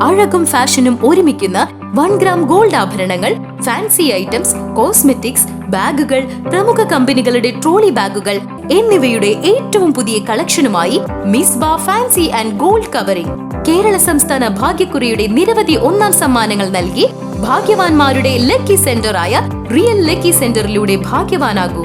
അഴകും ഫാഷനും ഒരുമിക്കുന്ന one gram gold ആഭരണങ്ങൾ ഫാൻസി ഐറ്റംസ് കോസ്മെറ്റിക്സ് ബാഗുകൾ പ്രമുഖ കമ്പനികളുടെ ട്രോളി ബാഗുകൾ എന്നിവയുടെ ഏറ്റവും പുതിയ കളക്ഷനുമായി Misbah fancy and gold covering. Kerala സംസ്ഥാന ഭാഗ്യക്കുറിയുടെ നിരവധി ഒന്നാം സമ്മാനങ്ങൾ നൽകി ഭാഗ്യവാന്മാരുടെ ലക്കി സെന്ററായ റിയൽ ലക്കി സെന്ററിലൂടെ ഭാഗ്യവാനാകൂ.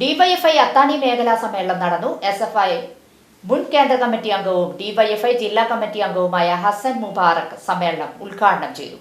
ഡിവൈഎഫ്ഐ അത്താണി മേഖലാ സമ്മേളനം നടന്നു. S F I. മുൻ കേന്ദ്ര കമ്മിറ്റി അംഗവും ഡിവൈഎഫ്ഐ ജില്ലാ കമ്മിറ്റി അംഗവുമായ ഹസൻ മുബാറക് സമ്മേളനം ഉദ്ഘാടനം ചെയ്തു.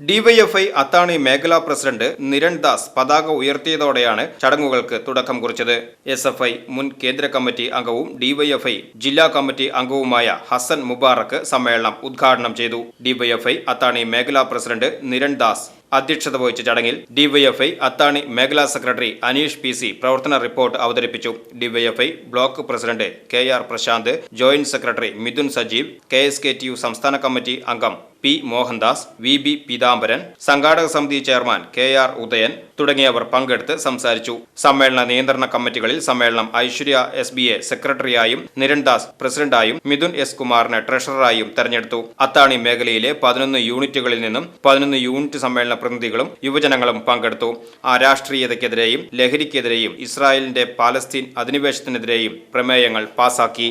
ഡിവൈഎഫ്ഐ അത്താണി മേഖലാ പ്രസിഡന്റ് നിരൺ ദാസ് പതാക ഉയർത്തിയതോടെയാണ് ചടങ്ങുകൾക്ക് തുടക്കം കുറിച്ചത്. എസ് എഫ് ഐ മുൻ കേന്ദ്ര കമ്മിറ്റി അംഗവും ഡിവൈഎഫ്ഐ ജില്ലാ കമ്മിറ്റി അംഗവുമായ ഹസൻ മുബാറക് സമ്മേളനം ഉദ്ഘാടനം ചെയ്തു. ഡിവൈഎഫ്ഐ അത്താണി മേഖലാ പ്രസിഡന്റ് നിരൺ ദാസ് അധ്യക്ഷത വഹിച്ച ചടങ്ങിൽ ഡിവൈഎഫ്ഐ അത്താണി മേഖലാ സെക്രട്ടറി അനീഷ് പി സി പ്രവർത്തന റിപ്പോർട്ട് അവതരിപ്പിച്ചു. DYFI block president K R Prashanth joint secretary Mithun Sajeev K S K T U സംസ്ഥാന കമ്മിറ്റി അംഗം P Mohandas V B Peethambaran സംഘാടക സമിതി ചെയർമാൻ കെ ആർ ഉദയൻ തുടങ്ങിയവർ പങ്കെടുത്ത് സംസാരിച്ചു. സമ്മേളന നിയന്ത്രണ കമ്മിറ്റികളിൽ സമ്മേളനം ഐശ്വര്യ എസ് ബി എ സെക്രട്ടറിയായും നിരൺദാസ് പ്രസിഡന്റായും മിഥുൻ എസ് കുമാറിനെ ട്രഷററായും തെരഞ്ഞെടുത്തു. അത്താണി മേഖലയിലെ പതിനൊന്ന് യൂണിറ്റുകളിൽ നിന്നും പതിനൊന്ന് യൂണിറ്റ് സമ്മേളന പ്രതിനിധികളും യുവജനങ്ങളും പങ്കെടുത്തു. ആ അരാഷ്ട്രീയതയ്ക്കെതിരെയും ലഹരിക്കെതിരെയും ഇസ്രായേലിന്റെ പാലസ്തീൻ അധിനിവേശത്തിനെതിരെയും പ്രമേയങ്ങൾ പാസാക്കി.